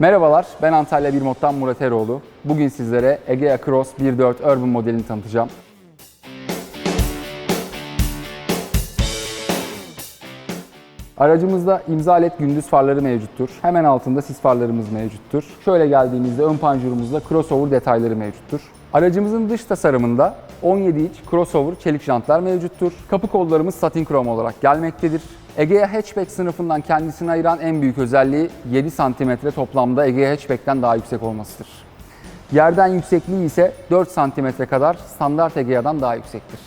Merhabalar, ben Antalya Bir Mod'dan Murat Eroğlu. Bugün sizlere Egea Cross 1.4 Urban modelini tanıtacağım. Aracımızda imza led gündüz farları mevcuttur. Hemen altında sis farlarımız mevcuttur. Şöyle geldiğimizde ön panjurumuzda crossover detayları mevcuttur. Aracımızın dış tasarımında 17 inç crossover çelik jantlar mevcuttur. Kapı kollarımız satin krom olarak gelmektedir. Egea Hatchback sınıfından kendisini ayıran en büyük özelliği 7 cm toplamda Egea Hatchback'ten daha yüksek olmasıdır. Yerden yüksekliği ise 4 cm kadar standart Egea'dan daha yüksektir.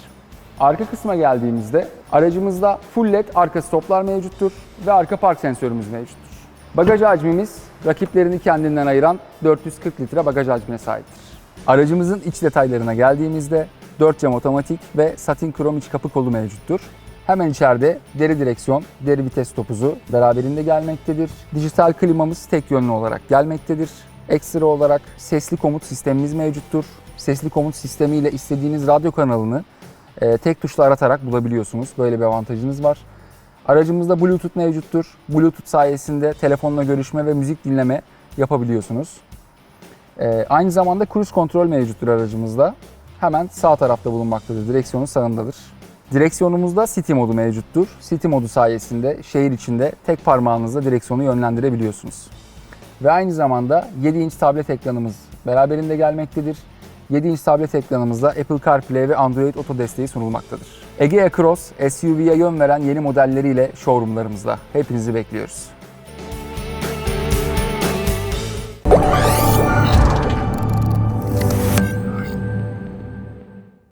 Arka kısma geldiğimizde aracımızda full led arka stoplar mevcuttur ve arka park sensörümüz mevcuttur. Bagaj hacmimiz rakiplerini kendinden ayıran 440 litre bagaj hacmine sahiptir. Aracımızın iç detaylarına geldiğimizde 4 cam otomatik ve satin krom iç kapı kolu mevcuttur. Hemen içeride deri direksiyon, deri vites topuzu beraberinde gelmektedir. Dijital klimamız tek yönlü olarak gelmektedir. Ekstra olarak sesli komut sistemimiz mevcuttur. Sesli komut sistemiyle istediğiniz radyo kanalını e, tek tuşla aratarak bulabiliyorsunuz. Böyle bir avantajınız var. Aracımızda Bluetooth mevcuttur. Bluetooth sayesinde telefonla görüşme ve müzik dinleme yapabiliyorsunuz. E, aynı zamanda cruise kontrol mevcuttur aracımızda. Hemen sağ tarafta bulunmaktadır. Direksiyonun sağındadır. Direksiyonumuzda City modu mevcuttur. City modu sayesinde şehir içinde tek parmağınızla direksiyonu yönlendirebiliyorsunuz. Ve aynı zamanda 7 inç tablet ekranımız beraberinde gelmektedir. 7 inç tablet ekranımızda Apple CarPlay ve Android Auto desteği sunulmaktadır. Egea Cross, SUV'ye yön veren yeni modelleriyle showroomlarımızda. Hepinizi bekliyoruz.